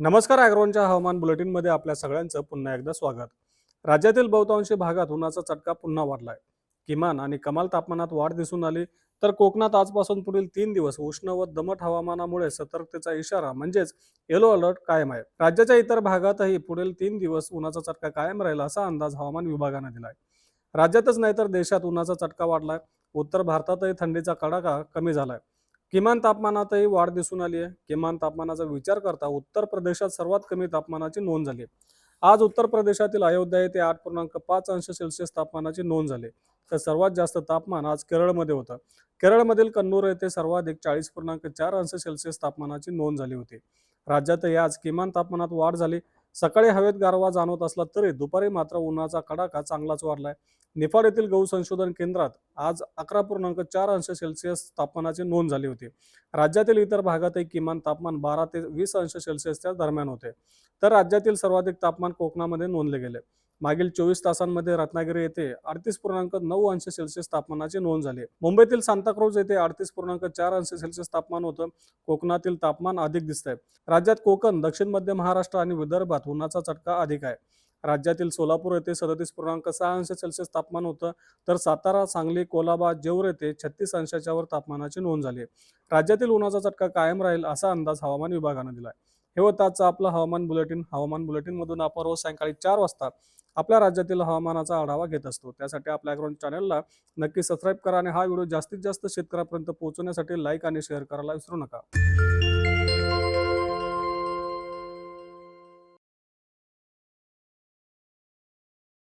नमस्कार अॅग्रोनच्या हवामान बुलेटिनमध्ये आपल्या सगळ्यांचं पुन्हा एकदा स्वागत. राज्यातील बहुतांशी भागात उन्हाचा चटका पुन्हा वाढलाय. किमान आणि कमाल तापमानात वाढ दिसून आली तर कोकणात आजपासून पुढील तीन दिवस उष्ण व दमट हवामानामुळे सतर्कतेचा इशारा म्हणजेच येलो अलर्ट कायम आहे. राज्याच्या इतर भागातही पुढील तीन दिवस उन्हाचा चटका कायम राहील असा अंदाज हवामान विभागानं दिलाय. राज्यातच नाही तर देशात उन्हाचा चटका वाढलाय. उत्तर भारतातही थंडीचा कडाका कमी झालाय. किमान तापमानातही वाढ दिसून आली आहे. किमान तापमानाचा विचार करता उत्तर प्रदेशात सर्वात कमी तापमानाची नोंद झाली आहे. आज उत्तर प्रदेशातील अयोध्या येथे आठ पूर्णांक पाच अंश सेल्सिअस तापमानाची नोंद झाली तर सर्वात जास्त तापमान आज केरळमध्ये होतं. केरळमधील कन्नूर येथे सर्वाधिक चाळीस पूर्णांक चार अंश सेल्सिअस तापमानाची नोंद झाली होती. राज्यातही आज किमान तापमानात वाढ झाली. सकाळी हवेत गारवा जाणवत असला तरी दुपारी मात्र उन्हाचा कडाका चांगलाच वाढलाय. निफाड येथील गहू संशोधन केंद्रात आज अकरा पूर्णांक चार अंश सेल्सिअस तापमानाची नोंद झाली होती. राज्यातील इतर भागातही किमान तापमान बारा ते वीस अंश सेल्सिअसच्या दरम्यान होते. तर राज्यातील सर्वाधिक तापमान कोकणामध्ये नोंदले गेले. मागील चोवीस तासांमध्ये रत्नागिरी येथे अडतीस पूर्णांक नऊ अंश सेल्सिअस तापमानाची नोंद झाली. मुंबईतील सांताक्रूज येथे अडतीस पूर्णांक चार अंश सेल्सिअस तापमान होतं. कोकणातील तापमान अधिक दिसतंय. राज्यात कोकण दक्षिण मध्य महाराष्ट्र आणि विदर्भात उन्हाचा चटका अधिक आहे. राज्यातील सोलापूर येथे सदतीस पूर्णांक सहा अंश सेल्सिअस तापमान होतं. तर सातारा सांगली कोलाबा जेऊर येथे छत्तीस अंशाच्या वर तापमानाची नोंद झाली राज्यातील उन्हाचा चटका कायम राहील असा अंदाज हवामान विभागानं दिलाय. हे होतं आजचं आपलं हवामान बुलेटिन. हवामान बुलेटिनमधून आपण रोज सायंकाळी चार वाजता आपल्या राज्यातील हवामानाचा आढावा घेत असतो. त्यासाठी आपल्या अॅग्राउंड चॅनलला नक्की सबस्क्राईब करा आणि हा व्हिडिओ जास्तीत जास्त शेतकऱ्यापर्यंत पोहोचवण्यासाठी लाईक आणि शेअर करायला विसरू नका.